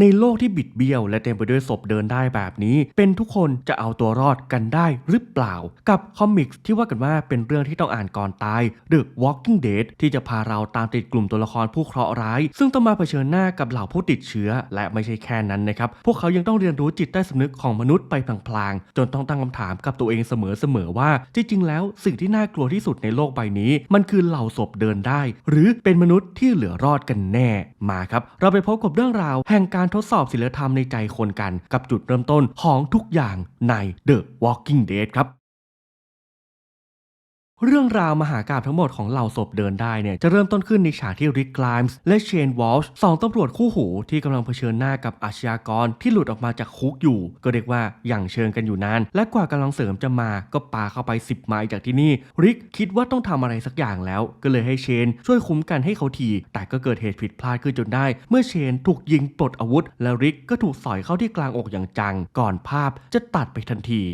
ในโลกที่บิดเบี้ยว และเต็มไปด้วยศพเดินได้แบบนี้ เป็นทุกคนจะเอาตัวรอดกันได้หรือเปล่า กับคอมิกส์ที่ว่ากันว่าเป็นเรื่องที่ต้องอ่านก่อนตาย The Walking Dead ที่จะพาเราตามติดกลุ่มตัวละครผู้เคราะห์ร้าย ซึ่งต้องมาเผชิญหน้ากับเหล่าผู้ติดเชื้อ และไม่ใช่แค่นั้นนะครับ พวกเขายังต้องเรียนรู้จิตใต้สำนึกของมนุษย์ไปพลางๆ จนต้องตั้งคำถามกับตัวเองเสมอๆว่า จริงๆ แล้วสิ่งที่น่ากลัวที่สุดในโลกใบนี้ มันคือเหล่าศพเดินได้ หรือเป็นมนุษย์ที่เหลือรอดกันแน่ มาครับ เราไปพบกับเรื่องราวแห่งการการทดสอบศิลธรรมในใจคนกันกับจุดเริ่มต้นของทุกอย่างใน The Walking Dead ครับ เรื่องราวมหากาพย์ทั้งหมดของเหล่าศพเดินได้เนี่ยจะเริ่มต้นขึ้นในฉากที่ริกไกลมส์และเชนวอลช์สองตำรวจคู่หูที่กำลังเผชิญหน้ากับอาชญากรที่หลุดออกมาจากคุกอยู่ ก็เรียกว่าอย่างเชิงกันอยู่นาน และกว่ากำลังเสริมจะมาก็ปาเข้าไป 10 ไมล์จากที่นี่ ริกคิดว่าต้องทำอะไรสักอย่างแล้ว ก็เลยให้เชน ช่วยคุ้มกันให้เขาที แต่ก็เกิดเหตุผิดพลาดขึ้นจนได้ เมื่อเชนถูกยิงปลดอาวุธ และริกก็ถูกสอยเข้าที่กลางอกอย่างจัง ก่อนภาพจะตัดไปทันที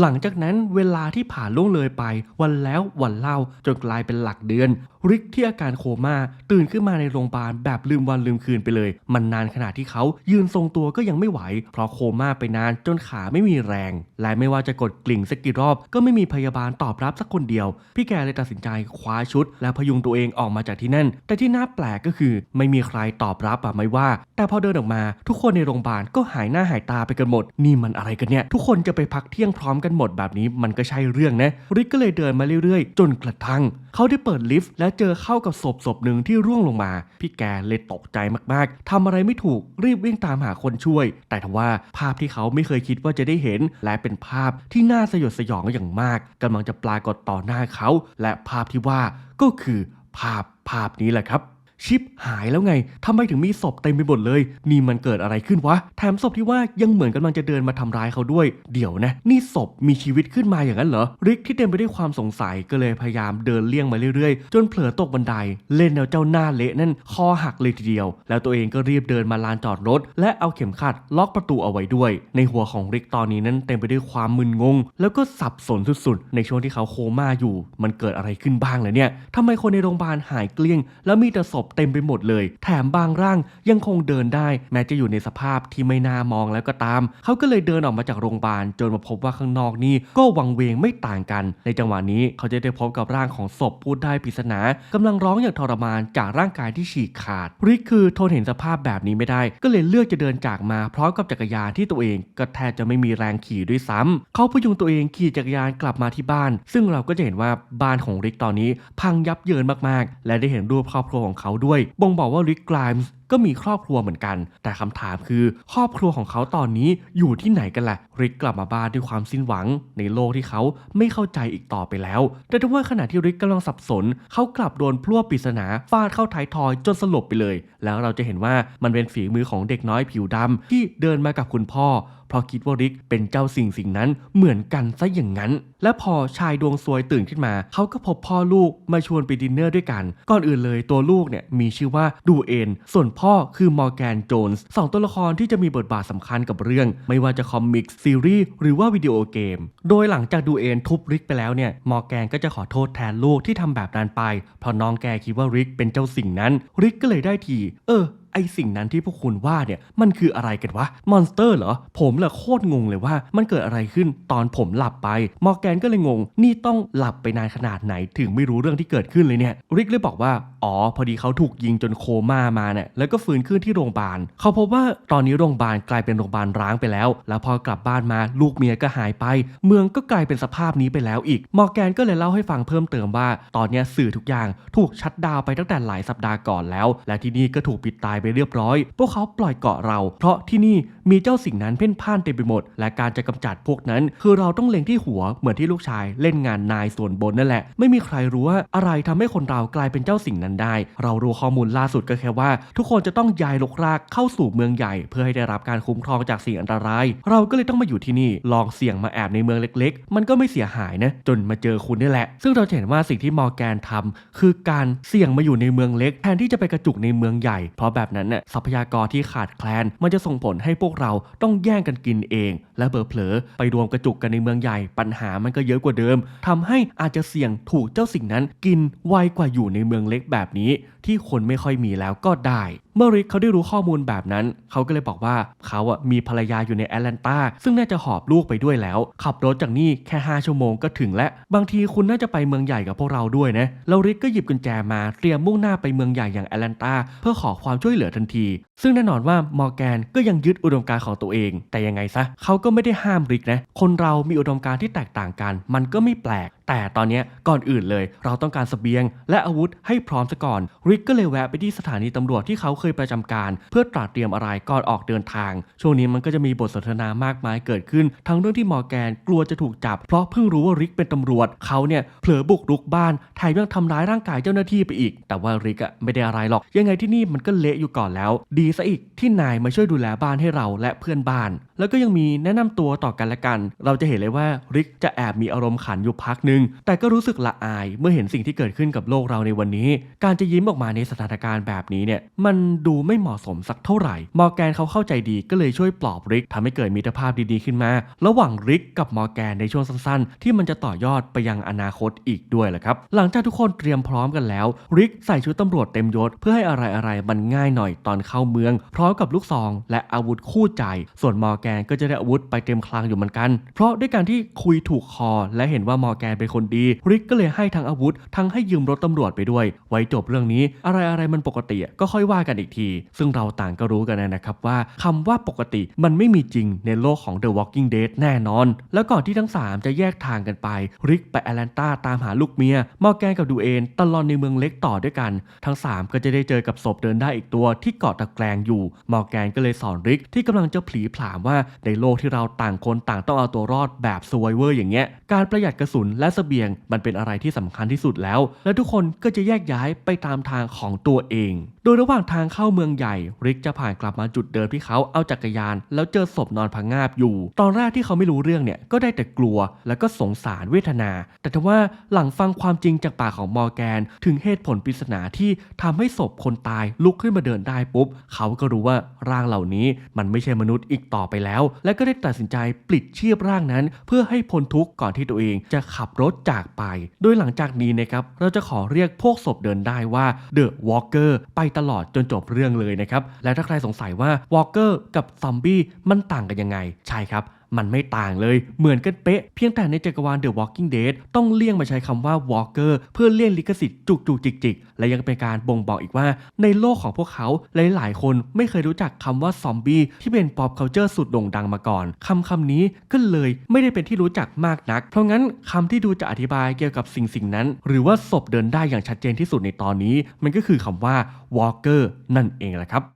หลังจากนั้นเวลาที่ผ่านล่วงเลยไปวันแล้ววันเล่าจนกลายเป็นหลักเดือน ริกที่อาการโคม่าตื่นขึ้นมาในโรงพยาบาลแบบลืมวันลืมคืนไปเลย มันนานขนาดที่เขายืนทรงตัวก็ยังไม่ไหว เพราะโคม่าไปนานจนขาไม่มีแรง และไม่ว่าจะกดกลิ่งสักกี่รอบก็ไม่มีพยาบาลตอบรับสักคนเดียว พี่แกเลยตัดสินใจคว้าชุด และพยุงตัวเองออกมาจากที่นั่น แต่ที่น่าแปลกก็คือ ไม่มีใครตอบรับอะไม่ว่า แต่พอเดินออกมา ทุกคนในโรงพยาบาลก็หายหน้าหายตาไปกันหมด นี่มันอะไรกันเนี่ย ทุกคนจะไปพักเที่ยงพร้อมกันหมดแบบนี้มันก็ใช่เรื่องนะริกก็เลยเดินมาเรื่อยๆ จนกระทั่ง เขาได้เปิดลิฟต์และเจอเข้ากับศพศพหนึ่งที่ร่วงลงมา พี่แกเลยตกใจมากๆทำอะไรไม่ถูกรีบวิ่งตามหาคนช่วย แต่ทว่าภาพที่เขาไม่เคยคิดว่าจะได้เห็น และเป็นภาพที่น่าสยดสยองอย่างมากกำลังจะปรากฏต่อหน้าเขา และภาพที่ว่าก็คือภาพภาพนี้แหละครับ ชิปหายแล้วไงทำไมถึงมีศพเต็มไปหมดเลย นี่มันเกิดอะไรขึ้นวะ แถมศพที่ว่ายังเหมือนกำลังจะเดินมาทำร้ายเขาด้วย เดี๋ยวนะ นี่ศพมีชีวิตขึ้นมาอย่างนั้นเหรอ ริกที่เต็มไปด้วยความสงสัยก็เลยพยายามเดินเลี่ยงมาเรื่อยๆ จนเผลอตกบันได เล่นแล้วเจ้าหน้าเละนั่นคอหักเลยทีเดียว แล้วตัวเองก็รีบเดินมาลานจอดรถ และเอาเข็มขัดล็อกประตูเอาไว้ด้วย ในหัวของริกตอนนี้นั้นเต็มไปด้วยความมึนงง แล้วก็สับสนสุดๆ ในช่วงที่เขาโคม่าอยู่ มันเกิดอะไรขึ้นบ้างเลยเนี่ยทำไมคนในโรงพยาบาลหายเกลี้ยง แล้วมีแต่ศพเต็มไปหมดเลย แถมบางร่างยังคงเดินได้ แม้จะอยู่ในสภาพที่ไม่น่ามองแล้วก็ตาม เขาก็เลยเดินออกมาจากโรงพยาบาลจนมาพบว่าข้างนอกนี่ก็วังเวงไม่ต่างกัน ในจังหวะนี้เขาจะได้พบกับร่างของศพพูดได้ปริศนากำลังร้องอย่างทรมานจากร่างกายที่ฉีกขาด ริกคือทนเห็นสภาพแบบนี้ไม่ได้ ก็เลยเลือกจะเดินจากมาพร้อมกับจักรยานที่ตัวเองก็แทบจะไม่มีแรงขี่ด้วยซ้ำเขาพยุงตัวเองขี่จักรยานกลับมาที่บ้าน ซึ่งเราก็จะเห็นว่าบ้านของริกตอนนี้ พังยับเยินมากๆ และได้เห็นรูปครอบครัวของเขาด้วย บ่งบอกว่าริกไกรมส์ ก็มีครอบครัวเหมือนกัน แต่คำถามคือ ครอบครัวของเขาตอนนี้อยู่ที่ไหนกันล่ะริกกลับมาบ้านด้วยความสิ้นหวัง ในโลกที่เขาไม่เข้าใจอีกต่อไปแล้ว แต่ถ้าว่าขณะที่ริกกำลังสับสน เขากลับโดนพลั่วปริศนาฟาดเข้าท้ายทอยจนสลบไปเลย แล้วเราจะเห็นว่ามันเป็นฝีมือของเด็กน้อยผิวดำที่เดินมากับคุณพ่อเพราะคิดว่าริกเป็นเจ้าสิ่งสิ่งนั้นเหมือนกันซะอย่างนั้น และพอชายดวงซวยตื่นขึ้นมา เขาก็พบพ่อลูกมาชวนไปดินเนอร์ด้วยกัน ก่อนอื่นเลยตัวลูกเนี่ยมีชื่อว่าดูเอนส่วนพ่อคือมอร์แกนโจนส์สองตัวละครที่จะมีบทบาทสำคัญกับเรื่อง ไม่ว่าจะคอมิกซีรีส์หรือว่าวิดีโอเกม โดยหลังจากดูเอนทุบริกไปแล้วเนี่ยมอร์แกนก็จะขอโทษแทนลูกที่ทำแบบนั้นไป เพราะน้องแกคิดว่าริกเป็นเจ้าสิ่งนั้น ริกก็เลยได้ที เออไอสิ่งนั้นที่พวกคุณว่าเนี่ยมันคืออะไรกันวะมอนสเตอร์เหรอ ผมละโคตรงงเลยว่ามันเกิดอะไรขึ้นตอนผมหลับไป มอร์แกนก็เลยงง นี่ต้องหลับไปนานขนาดไหนถึงไม่รู้เรื่องที่เกิดขึ้นเลยเนี่ยริกเลยบอกว่า อ๋อ พอดีเขาถูกยิงจนโคม่ามาเนี่ยแล้วก็ฟื้นขึ้นที่โรงพยาบาล เขาพบว่าตอนนี้โรงพยาบาลกลายเป็นโรงพยาบาลร้างไปแล้ว แล้วพอกลับบ้านมาลูกเมียก็หายไป เมืองก็กลายเป็นสภาพนี้ไปแล้วอีก มอร์แกนก็เลยเล่าให้ฟังเพิ่มเติมว่า ตอนนี้สื่อทุกอย่างถูกชัดดาวไปตั้งแต่หลายสัปดาห์ก่อนแล้ว และที่นี่ก็ถูกปิดตายไปเรียบร้อย พวกเขาปล่อยเกาะเรา เพราะที่นี่มีเจ้าสิ่งนั้นเพ่นพ่านเต็มไปหมด และการจะกำจัดพวกนั้น คือเราต้องเล็งที่หัวเหมือนที่ลูกชาย เล่นงานนายส่วนบนนั่นแหละ ไม่มีใครรู้ว่าอะไรทำให้คนเรากลายเป็นเจ้าสิ่งนั้นได้ เรารู้ข้อมูลล่าสุดก็แค่ว่า ทุกคนจะต้องย้ายลกรากเข้าสู่เมืองใหญ่ เพื่อให้ได้รับการคุ้มครองจากสิ่งอันตราย เราก็เลยต้องมาอยู่ที่นี่ลองเสี่ยงมาแอบในเมืองเล็ก ๆ มันก็ไม่เสียหายนะจนมาเจอคุณนี่แหละ ซึ่งเราเห็นว่าสิ่งที่มอร์แกนทำคือการเสี่ยงมาอยู่ในเมืองเล็กแทนที่จะไปกระจุกในเมืองใหญ่ เพราะแบบนั้นน่ะทรัพยากรที่ขาดแคลน มันจะส่งผลให้พวกเราต้องแย่งกันกินเอง และเบอเผลอไปรวมกระจุกกันในเมืองใหญ่ ปัญหามันก็เยอะกว่าเดิมทำให้อาจจะเสี่ยงถูกเจ้าสิ่งนั้นกินไวกว่าอยู่ในเมืองเล็กแบบนี้ ที่คนไม่ค่อยมีแล้วก็ได้ เมื่อริกเขาได้รู้ข้อมูลแบบนั้น เขาก็เลยบอกว่าเขาอะมีภรรยาอยู่ในแอตแลนตาซึ่งน่าจะหอบลูกไปด้วยแล้ว ขับรถจากนี่แค่ 5 ชั่วโมงก็ถึงแล้วบางทีคุณน่าจะไปเมืองใหญ่กับพวกเราด้วยนะแล้วริกก็หยิบกุญแจมาเตรียมมุ่งหน้าไปเมืองใหญ่อย่างแอตแลนตาเพื่อขอความช่วยเหลือทันที ซึ่งแน่นอนว่ามอร์แกนก็ยังยึดอุดมการณ์ของตัวเอง แต่ยังไงซะเขาก็ไม่ได้ห้ามริกนะคนเรามีอุดมการณ์ที่แตกต่างกัน มันก็ไม่แปลก แต่ตอนนี้ก่อนอื่นเลย เราต้องการเสบียง และอาวุธให้พร้อมซะก่อนริิกก็เลยแวะไปที่สถานีตำรวจที่เขาเคยประจำการ เพื่อตราเตรียมอะไรก่อนออกเดินทาง ช่วงนี้มันก็จะมีบทสนทนามากมายเกิดขึ้น ทั้งเรื่องที่มอร์แกนกลัวจะถูกจับ เพราะเพิ่งรู้ว่าริกเป็นตำรวจ เขาเนี่ยเผลอบุกรุกบ้านแถมยังทำร้ายร่างกายเจ้าหน้าที่ไปอีก แต่ว่าริกอะไม่ได้อะไรหรอก ยังไงที่นี่มันก็เละอยู่ก่อนแล้ว ดีซะอีกที่นายมาช่วยดูแลบ้านให้เราและเพื่อนบ้าน แล้วก็ยังมีแนะนำตัวต่อกันและกัน เราจะเห็นเลยว่าริกจะแอบมีอารมณ์ขันอยู่พักหนึ่งแต่ก็รู้สึกละอายเมื่อเห็นสิ่งที่เกิดขึ้นกับโลกเราในวันนี้ การจะยิ้มออกมาในสถานการณ์แบบนี้เนี่ยมันดูไม่เหมาะสมสักเท่าไหร่ มอร์แกนเขาเข้าใจดีก็เลยช่วยปลอบริกทำให้เกิดมิตรภาพดีๆขึ้นมา ระหว่างริกกับมอร์แกนในช่วงสั้นๆ ที่มันจะต่อยอดไปยังอนาคตอีกด้วยแหละครับ หลังจากทุกคนเตรียมพร้อมกันแล้ว ริกใส่ชุดตำรวจเต็มยศเพื่อให้อะไรๆมันง่ายหน่อยตอนเข้าเมือง พร้อมกับลูกซองและอาวุธคู่ใจ ส่วนมอร์แกนก็จะได้อาวุธไปเต็มคลังอยู่เหมือนกัน เพราะด้วยการที่คุยถูกคอ และเห็นว่ามอร์แกนเป็นคนดี ริกก็เลยให้ทั้งอาวุธ ทั้งให้ยืมรถตำรวจไปด้วย ไว้จบเรื่องนี้อะไรอะไรมันปกติอะก็ค่อยว่ากันอีกที ซึ่งเราต่างก็รู้กันนะครับว่าคำว่าปกติมันไม่มีจริงในโลกของ The Walking Dead แน่นอน แล้วก่อนที่ทั้ง 3 จะแยกทางกันไป ริกไปแอตแลนตาตามหาลูกเมียมอร์แกนกับดูเอนตลอดในเมืองเล็กต่อด้วยกัน ทั้ง 3 ก็จะได้เจอกับศพเดินได้อีกตัวที่เกาะตะแกรงอยู่มอร์แกนก็เลยสอนริกที่กำลังจะผลีผลามว่าในโลกที่เราต่างคนต่างต้องเอาตัวรอดแบบซวยเวอร์อย่างเงี้ยการประหยัดกระสุนและเสบียงมันเป็นอะไรที่สำคัญที่สุดแล้ว และทุกคนก็จะแยกย้ายไปตามทางของตัวเอง ดยระหว่างทางเข้าเมืองใหญ่ ริกจะผ่านกลับมาจุดเดิมที่เขาเอาจักรยาน แล้วเจอศพนอนพังงาบอยู่ ตอนแรกที่เขาไม่รู้เรื่องเนี่ยก็ได้แต่กลัว แล้วก็สงสารเวทนา แต่ทว่าหลังฟังความจริงจากปากของมอร์แกน ถึงเหตุผลปริศนาที่ทำให้ศพคนตายลุกขึ้นมาเดินได้ปุ๊บ เขาก็รู้ว่าร่างเหล่านี้มันไม่ใช่มนุษย์อีกต่อไปแล้ว และก็ได้ตัดสินใจปลิดชีพร่างนั้น เพื่อให้พ้นทุกข์ก่อนที่ตัวเองจะขับรถจากไป โดยหลังจากนี้นะครับเราจะขอเรียกพวกศพเดินได้ว่า The Walker ไปตลอดจนจบเรื่องเลยนะครับ และถ้าใครสงสัยว่า Walker กับซอมบี้มันต่างกันยังไง ใช่ครับ มันไม่ต่างเลยเหมือนกันเป๊ะ เพียงแต่ในจักรวาล The Walking Dead ต้องเลี่ยงมาใช้คำว่า Walker เพื่อเลี่ยงลิขสิทธิ์จุกจุกจิกจิกและยังเป็นการบ่งบอกอีกว่า ในโลกของพวกเขาหลายๆ คนไม่เคยรู้จักคำว่าซอมบี้ที่เป็น pop culture สุดโด่งดังมาก่อนคำคำนี้ก็เลยไม่ได้เป็นที่รู้จักมากนัก เพราะงั้นคำที่ดูจะอธิบายเกี่ยวกับสิ่งสิ่งนั้น หรือว่าศพเดินได้อย่างชัดเจนที่สุดในตอนนี้ มันก็คือคำว่า Walker นั่นเองแหละครับ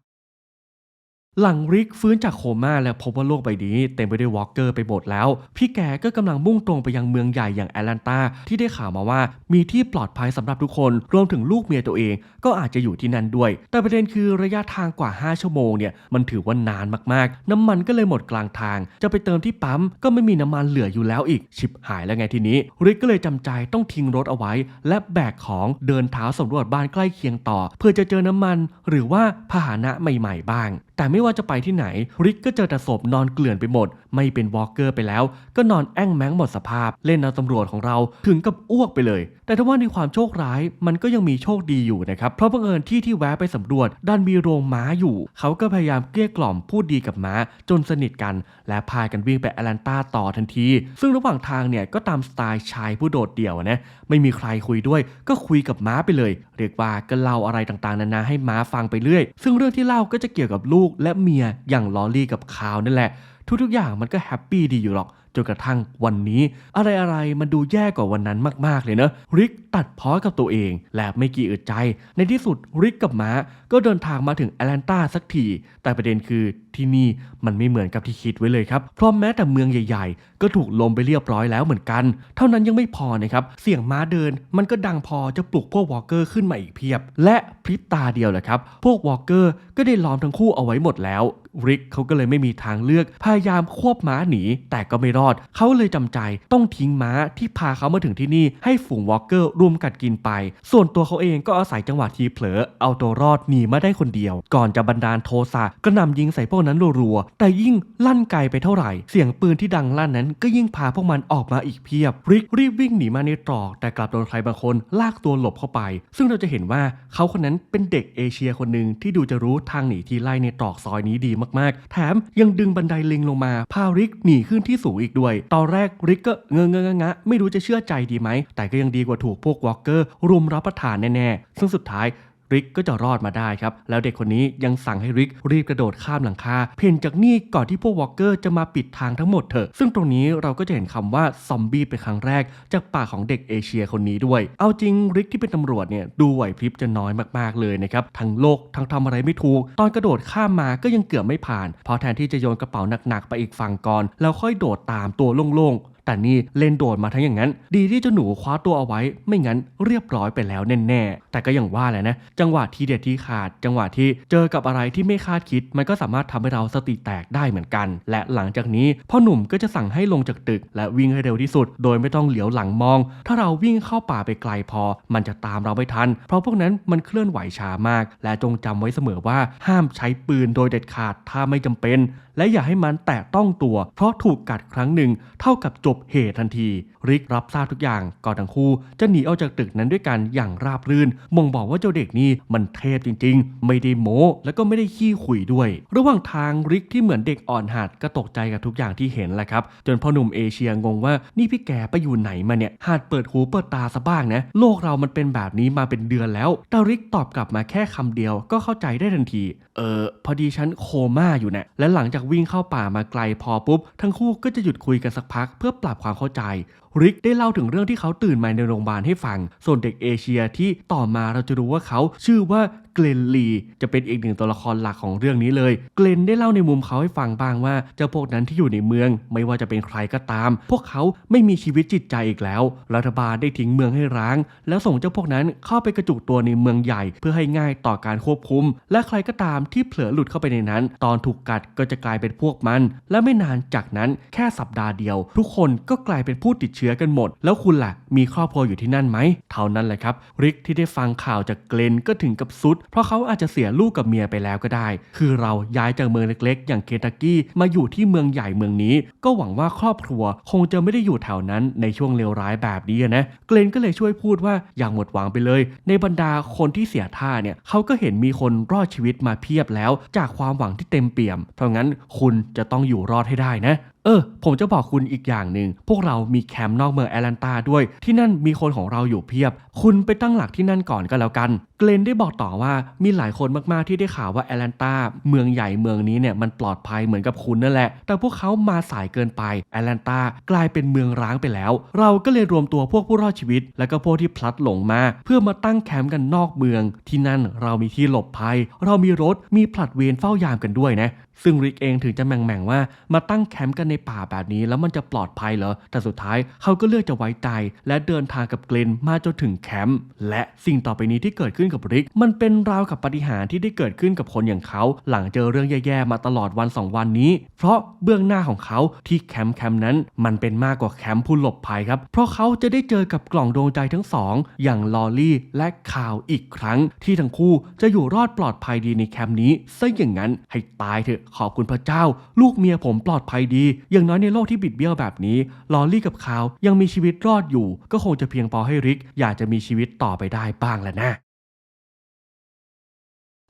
หลังริกฟื้นจากโคม่าและพบว่าโลกใบนี้เต็มไปด้วยวอล์กเกอร์ไปหมดแล้ว พี่แกก็กำลังมุ่งตรงไปยังเมืองใหญ่อย่างแอตแลนตาที่ได้ข่าวมาว่ามีที่ปลอดภัยสำหรับทุกคน รวมถึงลูกเมียตัวเอง ก็อาจจะอยู่ที่นั่นด้วย แต่ประเด็นคือระยะทางกว่า 5 ชั่วโมงเนี่ยมันถือว่านานมากๆ น้ำมันก็เลยหมดกลางทาง จะไปเติมที่ปั๊มก็ไม่มีน้ำมันเหลืออยู่แล้วอีกชิบหายแล้วไงทีนี้ริกก็เลยจำใจต้องทิ้งรถเอาไว้ และแบกของเดินเท้าสำรวจบ้านใกล้เคียงต่อ เพื่อจะเจอน้ำมัน หรือว่าพาหนะใหม่ ๆ บ้าง แต่ไม่ว่าจะไปที่ไหน ริกก็เจอแต่ศพนอนเกลื่อนไปหมด ไม่เป็นวอล์กเกอร์ไปแล้ว ก็นอนแอ้งแม้งหมดสภาพ เล่นเอาตำรวจของเราถึงกับอ้วกไปเลย แต่ถ้าว่าในความโชคร้ายมันก็ยังมีโชคดีอยู่นะครับ เพราะบังเอิญที่ที่แวะไปสำรวจดันมีโรงม้าอยู่ เขาก็พยายามเกลี้ยกล่อมพูดดีกับม้า จนสนิทกัน และพากันวิ่งไปแอตแลนตาต่อทันที ซึ่งระหว่างทางเนี่ยก็ตามสไตล์ชายผู้โดดเดี่ยวนะไม่มีใครคุยด้วย ก็คุยกับม้าไปเลย เรียกว่าก็เล่าอะไรต่างๆ นานาให้ม้าฟังไปเรื่อย ซึ่งเรื่องที่เล่าก็จะเกี่ยวกับลูกและเมียอย่างลอลี่กับคาวนั่นแหละ ทุกๆอย่างมันก็แฮปปี้ดีอยู่หรอกจนกระทั่งวันนี้ อะไรๆมันดูแย่กว่าวันนั้นมากๆเลยเนอะริกตัดพ้อกับตัวเอง และไม่กี่อึดใจ ในที่สุดริกกับม้าก็เดินทางมาถึงแอตแลนตาสักที แต่ประเด็นคือที่นี่มันไม่เหมือนกับที่คิดไว้เลยครับเพราะแม้แต่เมืองใหญ่ๆ ก็ถูกลมไปเรียบร้อยแล้วเหมือนกัน เท่านั้นยังไม่พอนะครับเสียงม้าเดินมันก็ดังพอจะปลุกพวกวอลเกอร์ขึ้นมาอีกเพียบ และพริบตาเดียวแหละครับ พวกวอลเกอร์ก็ได้ล้อมทั้งคู่เอาไว้หมดแล้วริกเขาก็เลยไม่มีทางเลือกพยยายามควบม้าหนีแต่ก็ไม่รอด เขาเลยจำใจต้องทิ้งม้าที่พาเขามาถึงที่นี่ให้ฝูงวอลเกอร์รุมกัดกินไป ส่วนตัวเขาเองก็อาศัยจังหวะทีเผลอ เอาตัวรอดหนีมาได้คนเดียว ก่อนจะบันดาลโทสะก็นำยิงใส่พวกนั้นรัวๆ แต่ยิ่งลั่นไกลไปเท่าไหร่ เสียงปืนที่ดังลั่นนั้น ก็ยิ่งพาพวกมันออกมาอีกเพียบ ริกรีบวิ่งหนีมาในตรอก แต่กลับโดนใครบางคนลากตัวหลบเข้าไป ซึ่งเราจะเห็นว่าเขาคนนั้นเป็นเด็กเอเชียคนหนึ่งที่ดูจะรู้ทางหนีทีไล่ในตรอกซอยนี้ดีมากๆ แถมยังดึงบันไดลิงลงมาพาริกหนีขึ้นที่สูงอีกด้วย ตอนแรกริกก็เงงเงงงะไม่รู้จะเชื่อใจดีไหม แต่ก็ยังดีกว่าถูกพวกวอลเกอร์รุมรับประทานแน่ๆ ซึ่งสุดท้าย ริกก็จะรอดมาได้ครับ แล้วเด็กคนนี้ยังสั่งให้ริกรีบกระโดดข้ามหลังคา เพ่นจากนี่ก่อนที่พวกวอลเกอร์จะมาปิดทางทั้งหมดเถอะ ซึ่งตรงนี้เราก็จะเห็นคำว่าซอมบี้เป็นครั้งแรก จากปากของเด็กเอเชียคนนี้ด้วย เอาจริงริกที่เป็นตำรวจเนี่ยดูไหวพริบจะน้อยมากๆเลยนะครับ ทั้งโลกทั้งทำอะไรไม่ถูก ตอนกระโดดข้ามมาก็ยังเกือบไม่ผ่านเพราะแทนที่จะโยนกระเป๋าหนักๆไปอีกฝั่งก่อน แล้วค่อยโดดตามตัวโล่งๆ แต่นี่เล่นโดดมาทั้งอย่างนั้น ดีที่เจ้าหนูคว้าตัวเอาไว้ ไม่งั้นเรียบร้อยไปแล้วแน่ๆแต่ก็อย่างว่าแหละนะ จังหวะที่เด็ดที่ขาด จังหวะที่เจอกับอะไรที่ไม่คาดคิด มันก็สามารถทำให้เราสติแตกได้เหมือนกัน และหลังจากนี้พ่อหนุ่มก็จะสั่งให้ลงจากตึก และวิ่งให้เร็วที่สุด โดยไม่ต้องเหลียวหลังมอง ถ้าเราวิ่งเข้าป่าไปไกลพอ มันจะตามเราไม่ทัน เพราะพวกนั้นมันเคลื่อนไหวช้ามาก และจงจำไว้เสมอว่าห้ามใช้ปืนโดยเด็ดขาดถ้าไม่จำเป็น และอย่าให้มันแตะต้องตัว เพราะถูกกัดครั้งหนึ่งเท่ากับจบเหตุทันที ริกรับทราบทุกอย่างก่อนทั้งคู่จะหนีออกจากตึกนั้นด้วยกันอย่างราบรื่นบ่งบอกว่าเจ้าเด็กนี่มันเทพจริง ๆ ไม่ได้โม้แล้วก็ไม่ได้ขี้ขุยด้วย ระหว่างทางริกที่เหมือนเด็กอ่อนหัดก็ตกใจกับทุกอย่างที่เห็นแหละครับ จนพ่อหนุ่มเอเชียงงว่านี่พี่แกไปอยู่ไหนมาเนี่ยหัดเปิดหูเปิดตาซะบ้างนะ โลกเรามันเป็นแบบนี้มาเป็นเดือนแล้วแต่ริกตอบกลับมาแค่คำเดียวก็เข้าใจได้ทันที เออพอดีฉันโคม่าอยู่นะและหลังจากวิ่งเข้าป่ามาไกลพอปุ๊บ ทั้งคู่ก็จะหยุดคุยกันสักพักเพื่อปรับความเข้าใจ ริกได้เล่าถึงเรื่องที่เขาตื่นมาในโรงพยาบาลให้ฟัง ส่วนเด็กเอเชียที่ต่อมาเราจะรู้ว่าเขาชื่อว่าเกลนลีจะเป็นอีกหนึ่งตัวละครหลักของเรื่องนี้เลย เกลนได้เล่าในมุมเขาให้ฟังบ้างว่าเจ้าพวกนั้นที่อยู่ในเมือง ไม่ว่าจะเป็นใครก็ตาม พวกเขาไม่มีชีวิตจิตใจอีกแล้ว รัฐบาลได้ทิ้งเมืองให้ร้าง แล้วส่งเจ้าพวกนั้นเข้าไปกระจุกตัวในเมืองใหญ่ เพื่อให้ง่ายต่อการควบคุม และใครก็ตามที่เผลอหลุดเข้าไปในนั้น ตอนถูกกัดก็จะกลายเป็นพวกมัน และไม่นานจากนั้นแค่สัปดาห์เดียว ทุกคนก็กลายเป็นผู้ติดเชื้อกันหมด แล้วคุณล่ะ มีครอบครัวอยู่ที่นั่นไหมเท่านั้นแหละครับ ริกที่ได้ฟังข่าวจากเกลนก็ถึงกับซุด เพราะเขาอาจจะเสียลูกกับเมียไปแล้วก็ได้ คือเราย้ายจากเมืองเล็กๆ อย่างเคนตักกี้มาอยู่ที่เมืองใหญ่เมืองนี้ ก็หวังว่าครอบครัวคงจะไม่ได้อยู่แถวนั้นในช่วงเลวร้ายแบบนี้นะ เกลนก็เลยช่วยพูดว่าอย่างหมดหวังไปเลย ในบรรดาคนที่เสียท่าเนี่ยเขาก็เห็นมีคนรอดชีวิตมาเพียบแล้ว จากความหวังที่เต็มเปี่ยม เพราะงั้นคุณจะต้องอยู่รอดให้ได้นะเออ ผมจะบอกคุณอีกอย่างหนึ่ง พวกเรามีแคมป์นอกเมืองแอตแลนตาด้วย ที่นั่นมีคนของเราอยู่เพียบ คุณไปตั้งหลักที่นั่นก่อนก็แล้วกัน เกลนได้บอกต่อว่ามีหลายคนมากๆที่ได้ข่าวว่าแอตแลนตาเมืองใหญ่เมืองนี้เนี่ยมันปลอดภัยเหมือนกับคุณนั่นแหละ แต่พวกเขามาสายเกินไปแอตแลนตากลายเป็นเมืองร้างไปแล้ว เราก็เลยรวมตัวพวกผู้รอดชีวิต และก็พวกที่พลัดหลงมา เพื่อมาตั้งแคมป์กันนอกเมือง ที่นั่นเรามีที่หลบภัย เรามีรถมีผลัดเวรเฝ้ายามกันด้วยนะ ซึ่งริกเองถึงจะแหม่งๆว่า มาตั้งแคมป์กันในป่าแบบนี้แล้วมันจะปลอดภัยเหรอ แต่สุดท้ายเขาก็เลือกจะไว้ใจ และเดินทางกับเกลนมาจนถึงแคมป์และสิ่งต่อไปนี้ที่เกิดขึ้นกับริก มันเป็นราวกับปาฏิหารย์ที่ได้เกิดขึ้นกับคนอย่างเขา หลังเจอเรื่องแย่ๆมาตลอดวันสองวันนี้ เพราะเบื้องหน้าของเขาที่แคมป์แคมป์นั้น มันเป็นมากกว่าแคมป์ผู้หลบภัยครับ เพราะเขาจะได้เจอกับกล่องดวงใจทั้งสองอย่างลอรี่และคาวอีกครั้ง ที่ทั้งคู่จะอยู่รอดปลอดภัยดีในแคมป์นี้ซะอย่างนั้นให้ตายเถอะขอบคุณพระเจ้า ลูกเมียผมปลอดภัยดี อย่างน้อยในโลกที่บิดเบี้ยวแบบนี้ ลอรี่กับคาวยังมีชีวิตรอดอยู่ ก็คงจะเพียงพอให้ริก อยากจะมีชีวิตต่อไปได้บ้างแหละนะ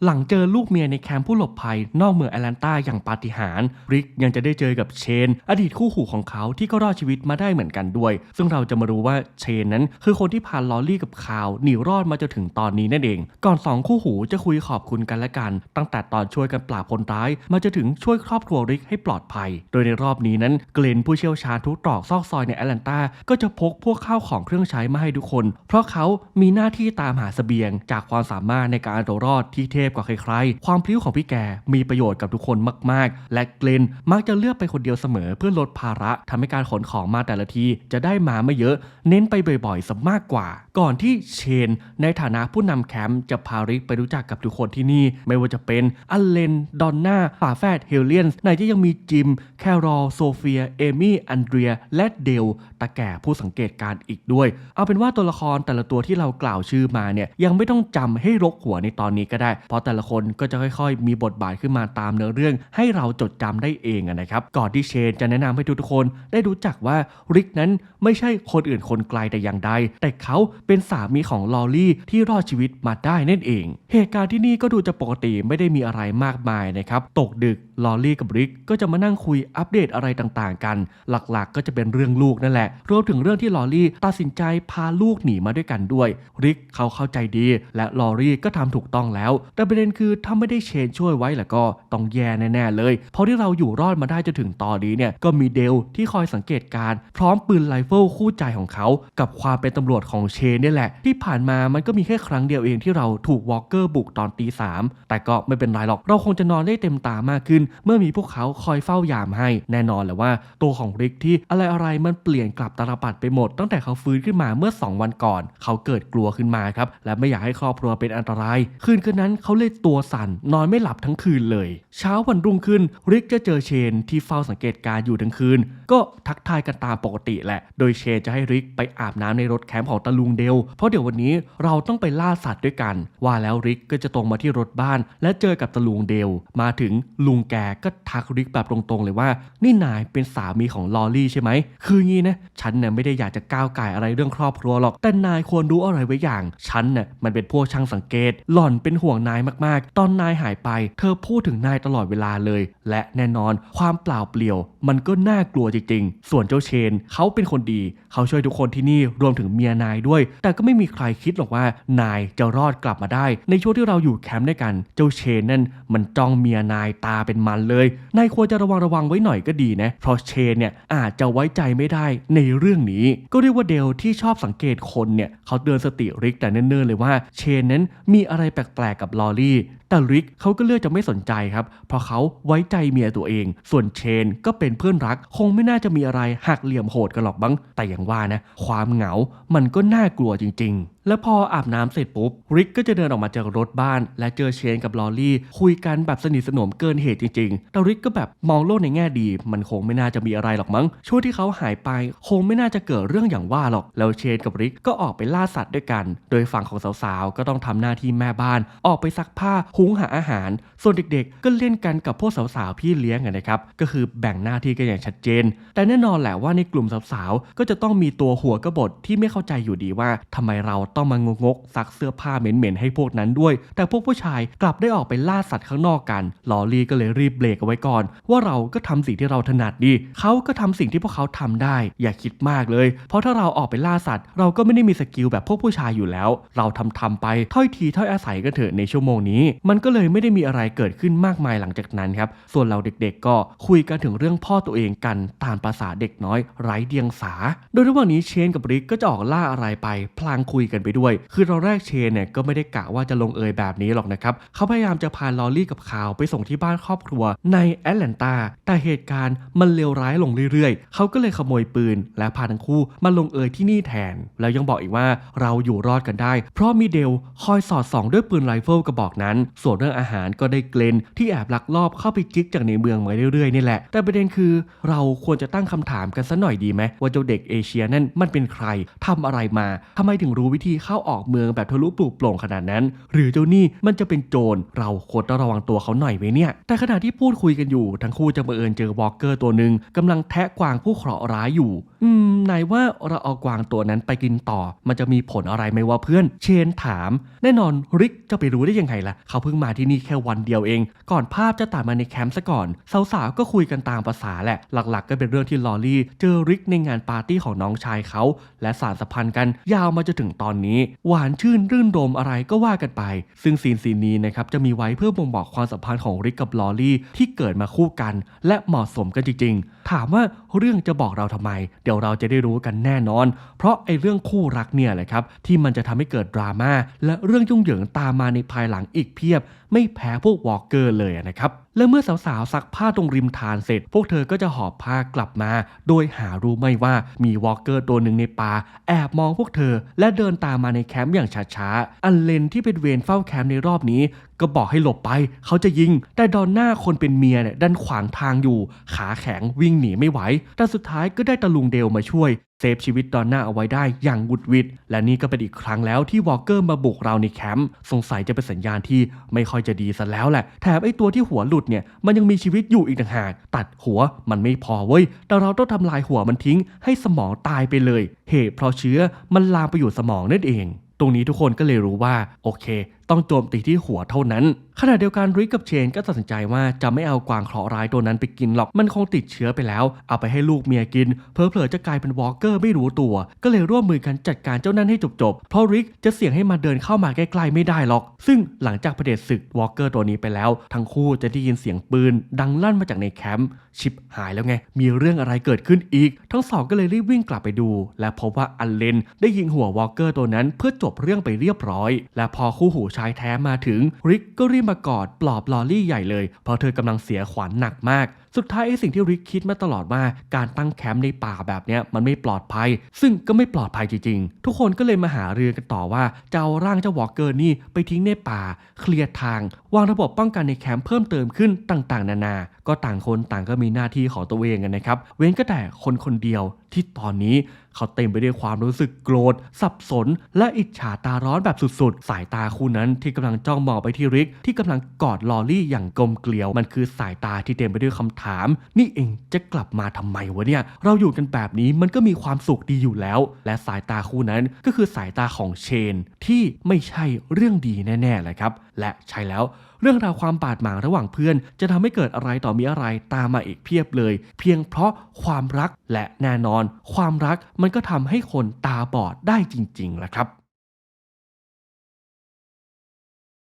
หลังเจอลูกเมียในแคมป์ผู้หลบภัย นอกเมืองแอตแลนตาอย่างปาฏิหาริย์ริกยังจะได้เจอกับเชน อดีตคู่หูของเขาที่ก็รอดชีวิตมาได้เหมือนกันด้วย ซึ่งเราจะมารู้ว่าเชนนั้น คือคนที่พาลอรี่กับคาวหนีรอดมาจนถึงตอนนี้นั่นเอง ก่อนสองคู่หูจะคุยขอบคุณกันและกัน ตั้งแต่ตอนช่วยกันปราบคนร้าย มาจนถึงช่วยครอบครัวริกให้ปลอดภัย โดยในรอบนี้นั้นเกรนผู้เชี่ยวชาญทุกตรอกซอกซอยในแอตแลนตาก็จะพกพวกข้าวของเครื่องใช้มาให้ทุกคน เพราะเขามีหน้าที่ตามหาเสบียง จากความสามารถในการอาตัวรอดที่เทพกว่าใครๆ ความพลิ้วของพี่แกมีประโยชน์กับทุกคนมากๆ และเกรนมักจะเลือกไปคนเดียวเสมอเพื่อลดภาระทำให้การขนของมาแต่ละทีจะได้มาไม่เยอะ เน้นไปบ่อยๆซะมากกว่าก่อนที่เชน ในฐานะผู้นำแคมป์จะพาริกไปรู้จักกับทุกคนที่นี่ ไม่ว่าจะเป็นอัลเลน ดอนน่าฝาแฝดเฮลเลียนไหนจะยังมีจิม แครอลโซเฟีย เอมี่ อันเดรีย และเดลตาแก่ผู้สังเกตการอีกด้วย เอาเป็นว่าตัวละครแต่ละตัวที่เรากล่าวชื่อมาเนี่ยยังไม่ต้องจำให้รกหัวในตอนนี้ก็ได้ เพราะแต่ละคนก็จะค่อยๆ มีบทบาทขึ้นมาตามเนื้อเรื่อง ให้เราจดจำได้เองนะครับ ก่อนที่เชนจะแนะนำให้ทุกๆคนได้รู้จักว่าริกนั้นไม่ใช่คนอื่นคนไกลแต่อย่างใด แต่เขาเเป็นสามีของลอรี่ที่รอดชีวิตมาได้นั่นเอง เหตุการณ์ที่นี่ก็ดูจะปกติไม่ได้มีอะไรมากมายนะครับ ตกดึก ลอรี่กับริกก็จะมานั่งคุยอัปเดตอะไรต่างๆ กัน หลักๆ ก็จะเป็นเรื่องลูกนั่นแหละ รวมถึงเรื่องที่ลอรี่ตัดสินใจพาลูกหนีมาด้วยกันด้วย ริกเขาเข้าใจดี และลอรี่ก็ทำถูกต้องแล้ว แต่ประเด็นคือถ้าไม่ได้เชนช่วยไว้แล้วก็ต้องแย่แน่ๆเลย เพราะที่เราอยู่รอดมาได้จนถึงตอนนี้เนี่ยก็มีเดลที่คอยสังเกตการพร้อมปืนไรเฟิลคู่ใจของเขา กับความเป็นตำรวจของเชนนี่แหละ ที่ผ่านมามันก็มีแค่ครั้งเดียวเองที่เราถูกวอลเกอร์บุกตอนตีสามแต่ก็ไม่เป็นไรหรอกเราคงจะนอนได้เต็มตามากขึ้นเมื่อมีพวกเขาคอยเฝ้ายามให้แน่นอนแหละว่า ตัวของริกที่อะไรอะไรมันเปลี่ยนกลับตาลปัดไปหมด ตั้งแต่เขาฟื้นขึ้นมาเมื่อ 2 วันก่อน เขาเกิดกลัวขึ้นมาครับและไม่อยากให้ครอบครัวเป็นอันตราย คืนคืนนั้นเขาเลยตัวสั่นนอนไม่หลับทั้งคืนเลย เช้าวันรุ่งขึ้นริกจะเจอเชนที่เฝ้าสังเกตการ์อยู่ทั้งคืน ก็ทักทายกันตามปกติแหละ โดยเชนจะให้ริกไปอาบน้ำในรถแคมป์ของตะลุงเดลเพราะเดี๋ยววันนี้เราต้องไปล่าสัตว์ด้วยกัน ว่าแล้วริกก็จะตรงมาที่รถบ้าน และเจอกับตะลุงเดลมาถึงลุงแกก็ทักริกแบบตรงๆเลยว่า นี่นายเป็นสามีของลอรี่ใช่ไหม คืองี้นะ ฉันเนี่ยไม่ได้อยากจะก้าวไก่อะไรเรื่องครอบครัวหรอก แต่นายควรรู้อะไรไว้อย่าง ฉันเนี่ยมันเป็นพวกช่างสังเกต หล่อนเป็นห่วงนายมากๆ ตอนนายหายไป เธอพูดถึงนายตลอดเวลาเลย และแน่นอนความเปล่าเปลี่ยว มันก็น่ากลัวจริงๆ ส่วนเจ้าเชนเขาเป็นคนดี เขาช่วยทุกคนที่นี่รวมถึงเมียนายด้วย แต่ก็ไม่มีใครคิดหรอกว่านายจะรอดกลับมาได้ ในช่วงที่เราอยู่แคมป์ด้วยกัน เจ้าเชนนั่นมันจ้องเมียนายตาเป็นมันเลยนายควรจะระวังระวังไว้หน่อยก็ดีนะเพราะเชนเนี่ยอาจจะไว้ใจไม่ได้ในเรื่องนี้ ก็เรียกว่าเดลที่ชอบสังเกตคนเนี่ยเขาเตือนสติริกแต่เนิ่นๆเลยว่าเชนนั้นมีอะไรแปลกๆกับลอรี่ แต่ริกเขาก็เลือกจะไม่สนใจครับ เพราะเขาไว้ใจเมียตัวเอง ส่วนเชนก็เป็นเพื่อนรัก คงไม่น่าจะมีอะไรหักเหลี่ยมโหดกันหรอกบ้าง แต่อย่างว่านะ ความเหงา มันก็น่ากลัวจริง ๆ แล้วพออาบน้ำเสร็จปุ๊บ ริกก็จะเดินออกมาจากรถบ้าน และเจอเชนกับลอรี่ คุยกันแบบสนิทสนมเกินเหตุจริงๆแต่ริกก็แบบมองโลกในแง่ดี มันคงไม่น่าจะมีอะไรหรอกมั้ง ช่วงที่เขาหายไป คงไม่น่าจะเกิดเรื่องอย่างว่าหรอก แล้วเชนกับริกก็ออกไปล่าสัตว์ด้วยกัน โดยฝั่งของสาวๆ ก็ต้องทำหน้าที่แม่บ้าน ออกไปซักผ้าหุงหาอาหาร ส่วนเด็กๆ ก็เล่นกันกับพวกสาวๆพี่เลี้ยงนะครับ ก็คือแบ่งหน้าที่กันอย่างชัดเจน แต่แน่นอนแหละว่าในกลุ่มสาวๆ ก็จะต้องมีตัวหัวกบฏที่ไม่เข้าใจอยู่ดีว่าทำไมเราต้องมางกซักเสื้อผ้าเหม็นๆให้พวกนั้นด้วย แต่พวกผู้ชายกลับได้ออกไปล่าสัตว์ข้างนอกกัน ลอรี่ก็เลยรีบเบรกเอาไว้ก่อน ว่าเราก็ทำสิ่งที่เราถนัดดี เขาก็ทำสิ่งที่พวกเขาทำได้ อย่าคิดมากเลย เพราะถ้าเราออกไปล่าสัตว์ เราก็ไม่ได้มีสกิลแบบพวกผู้ชายอยู่แล้ว เราทำทำไปถ้อยทีถ้อยอาศัยกันเถอะในชั่วโมงนี้มันก็เลยไม่ได้มีอะไรเกิดขึ้นมากมายหลังจากนั้นครับ ส่วนเราเด็กๆ ก็คุยกันถึงเรื่องพ่อตัวเองกันตามภาษาเด็กน้อยไร้เดียงสา โดยระหว่างนี้เชนกับริกก็จะออกล่าอะไรไป พลางคุยกันไปด้วย คือตอนแรกเชนเนี่ยก็ไม่ได้กะว่าจะลงเอยแบบนี้หรอกนะครับ เขาพยายามจะพาลอรี่กับคาวไปส่งที่บ้านครอบครัวในแอตแลนตา แต่เหตุการณ์มันเลวร้ายลงเรื่อยๆ เขาก็เลยขโมยปืน และพาทั้งคู่มาลงเอยที่นี่แทน แล้วยังบอกอีกว่าเราอยู่รอดกันได้ เพราะมีเดลคอยสอดส่องด้วยปืนไรเฟิลกระบอกนั้นส่วนเรื่องอาหารก็ได้เกลนที่แอบลักลอบเข้าไปจิกจากในเมืองมาเรื่อยๆนี่แหละ แต่ประเด็นคือเราควรจะตั้งคำถามกันสัหน่อยดีไหมว่าเจ้าเด็กเอเชียนั่นมันเป็นใครทำอะไรมาทำไมถึงรู้วิธีเข้าออกเมืองแบบทะลุปลุกโปร่งขนาดนั้น หรือเจ้านี่มันจะเป็นโจรเราควรต้องระวังตัวเขาหน่อยไหมเนี่ย แต่ขณะที่พูดคุยกันอยู่ ทั้งคู่จะบังเอิญเจอวอลเกอร์ตัวหนึ่งกำลังแทะกวางผู้เคราะห์ร้ายอยู่ อืมนายว่าเราเอากวางตัวนั้นไปกินต่อ มันจะมีผลอะไรไหมวะเพื่อน เชนถาม แน่นอนริกจะไปรู้ได้ยังไงล่ะเขาเพิ่งมาที่นี่แค่วันเดียวเอง ก่อนภาพจะตัดมาในแคมป์ซะก่อน สาวๆ ก็คุยกันตามภาษาแหละ หลักๆ ก็เป็นเรื่องที่ลอรี่เจอริกในงานปาร์ตี้ของน้องชายเขา และสารสัมพันธ์กันยาวมาจนถึงตอนนี้ หวานชื่นรื่นรมอะไรก็ว่ากันไป ซึ่งซีนซีนนี้นะครับจะมีไว้เพื่อบ่งบอกความสัมพันธ์ของริกกับลอรี่ที่เกิดมาคู่กัน และเหมาะสมกันจริงๆ ถามว่าเรื่องจะบอกเราทำไม เดี๋ยวเราจะได้รู้กันแน่นอน เพราะไอ้เรื่องคู่รักเนี่ยแหละครับที่มันจะทำให้เกิดดราม่าและเรื่องยุ่งเหยิงตามมาในภายหลังอีกเพียบ ไม่แพ้พวกวอล์กเกอร์เลยนะครับ และเมื่อสาวๆซักผ้าตรงริมทานเสร็จ พวกเธอก็จะหอบผ้ากลับมา โดยหารู้ไม่ว่ามีวอล์กเกอร์ตัวหนึ่งในป่าแอบมองพวกเธอ และเดินตามมาในแคมป์อย่างช้าๆ อันเลนที่เป็นเวรเฝ้าแคมป์ในรอบนี้ ก็บอกให้หลบไปเขาจะยิง แต่ดอนหน้าคนเป็นเมียเนี่ยดันขวางทางอยู่ ขาแข็งวิ่งหนีไม่ไหว แต่สุดท้ายก็ได้ตะลุงเดลมาช่วย เซฟชีวิตดอนหน้าเอาไว้ได้อย่างหวุดหวิด และนี่ก็เป็นอีกครั้งแล้วที่วอลเกอร์มาบุกเราในแคมป์สงสัยจะเป็นสัญญาณที่ไม่ค่อยจะดีซะแล้วแหละ แถมไอ้ตัวที่หัวหลุดเนี่ยมันยังมีชีวิตอยู่อีกต่างหาก ตัดหัวมันไม่พอเว้ย แต่เราต้องทำลายหัวมันทิ้ง ให้สมองตายไปเลย เหตุเพราะเชื้อมันลามไปอยู่สมองนั่นเอง ตรงนี้ทุกคนก็เลยรู้ว่าโอเค ต้องโจมตีที่หัวเท่านั้น ขณะเดียวกันริกกับเชนก็ตัดสินใจว่าจะไม่เอากวางเคราะห์ร้ายตัวนั้นไปกินหรอก มันคงติดเชื้อไปแล้ว เอาไปให้ลูกเมียกิน เพอเพลอๆจะกลายเป็นวอลเกอร์ไม่รู้ตัว ก็เลยร่วมมือกันจัดการเจ้านั้นให้จบๆ เพราะริกจะเสี่ยงให้มาเดินเข้ามาใกล้ๆไม่ได้หรอก ซึ่งหลังจากเผด็จศึกวอลเกอร์ตัวนี้ไปแล้ว ทั้งคู่จะได้ยินเสียงปืน ดังลั่นมาจากในแคมป์ ชิปหายแล้วไง มีเรื่องอะไรเกิดขึ้นอีก ทั้งสองก็เลยรีบวิ่งกลับไปดู และพบว่าอันเลนได้ยิงหัววอลเกอร์ตัวนั้นเพื่อจบเรื่องไปเรียบร้อย และพอคู่หูชายแท้มาถึงริกก็รีบมากอดปลอบลอรี่ใหญ่เลย เพราะเธอกำลังเสียขวัญหนักมากสุดท้ายไอ้สิ่งที่ริกคิดมาตลอดว่าการตั้งแคมป์ในป่าแบบนี้มันไม่ปลอดภัย ซึ่งก็ไม่ปลอดภัยจริงๆ ทุกคนก็เลยมาหาเรือกันต่อว่าจะเอาร่างเจ้าวอลเกอร์นี่ไปทิ้งในป่า เคลียร์ทาง วางระบบป้องกันในแคมป์เพิ่มเติมขึ้นต่างๆ นานา ก็ต่างคนต่างก็มีหน้าที่ของตัวเองกันนะครับ เว้นก็แต่คนคนเดียวที่ตอนนี้เขาเต็มไปด้วยความรู้สึกโกรธ สับสน และอิจฉาตาร้อนแบบสุดๆ สายตาคู่นั้นที่กำลังจ้องมองไปที่ริก ที่กำลังกอดลอรี่อย่างกลมเกลียว มันคือสายตาที่เต็มไปด้วยคำถาม นี่เองจะกลับมาทำไมวะเนี่ย เราอยู่กันแบบนี้มันก็มีความสุขดีอยู่แล้ว และสายตาคู่นั้นก็คือสายตาของเชน ที่ไม่ใช่เรื่องดีแน่ๆเลยครับ และใช่แล้วเรื่องราวความบาดหมางระหว่างเพื่อน จะทำให้เกิดอะไรต่อมีอะไรตามมาอีกเพียบเลย เพียงเพราะความรักและแน่นอน ความรักมันก็ทำให้คนตาบอดได้จริงๆแหละครับ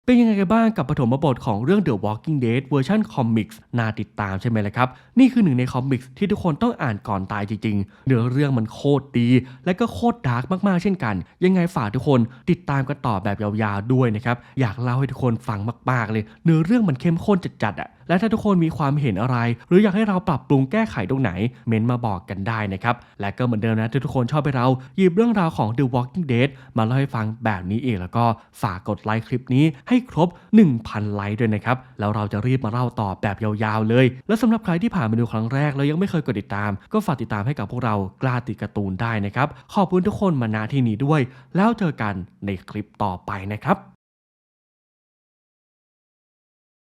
เป็นยังไงกันบ้างกับปฐมบทของเรื่อง The Walking Dead เวอร์ชันคอมิกส์น่าติดตามใช่ไหมล่ะครับ นี่คือหนึ่งในคอมิกส์ที่ทุกคนต้องอ่านก่อนตายจริงๆ เนื้อเรื่องมันโคตรดี และก็โคตรดาร์กมากๆ เช่นกัน ยังไงฝากทุกคนติดตามกันต่อแบบยาวๆด้วยนะครับ อยากเล่าให้ทุกคนฟังมากๆเลย เนื้อเรื่องมันเข้มข้นจัดๆอะ และถ้าทุกคนมีความเห็นอะไร หรืออยากให้เราปรับปรุงแก้ไขตรงไหน เมนมาบอกกันได้นะครับ และก็เหมือนเดิมนะที่ทุกคนชอบไปเราหยิบเรื่องราวของ The Walking Dead มาเล่าให้ฟังแบบนี้เองแล้วก็ฝากกดไลค์คลิปนี้ให้ครบ 1,000 ไลค์ด้วยนะครับ แล้วเราจะรีบมาเล่าต่อแบบยาวๆเลย และสำหรับใครที่ผ่านมาดูครั้งแรกแล้วยังไม่เคยกดติดตาม ก็ฝากติดตามให้กับพวกเรากล้าติดการ์ตูนได้นะครับ ขอบคุณทุกคนมาณที่นี้ด้วย แล้วเจอกันในคลิปต่อไปนะครับ